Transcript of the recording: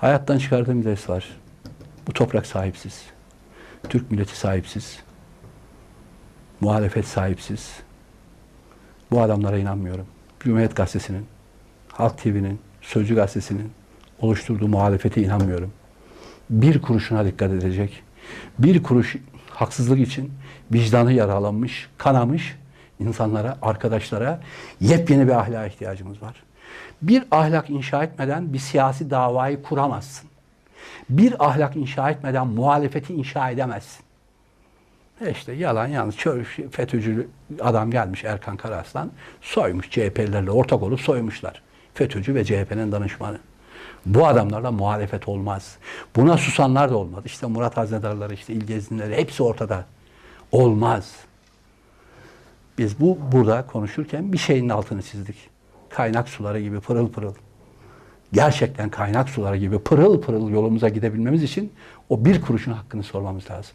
Hayattan çıkardığım bir ders var. Bu toprak sahipsiz. Türk milleti sahipsiz. Muhalefet sahipsiz. Bu adamlara inanmıyorum. Cumhuriyet Gazetesi'nin, Halk TV'nin, Sözcü Gazetesi'nin oluşturduğu muhalefete inanmıyorum. Bir kuruşuna dikkat edecek. Bir kuruş haksızlık için vicdanı yaralanmış, kanamış insanlara, arkadaşlara yepyeni bir ahlaka ihtiyacımız var. Bir ahlak inşa etmeden bir siyasi davayı kuramazsın. Bir ahlak inşa etmeden muhalefeti inşa edemezsin. E işte yalan yalnız çö- FETÖ'cü adam gelmiş Erkan Karaslan soymuş CHP'lilerle ortak olup soymuşlar. FETÖ'cü ve CHP'nin danışmanı. Bu adamlarla muhalefet olmaz. Buna susanlar da olmaz. İşte Murat Haznedarları, işte İlgezinleri hepsi ortada. Olmaz. Biz bu burada konuşurken bir şeyin altını çizdik. Kaynak suları gibi pırıl pırıl. Gerçekten kaynak suları gibi pırıl pırıl yolumuza gidebilmemiz için o bir kuruşun hakkını sormamız lazım.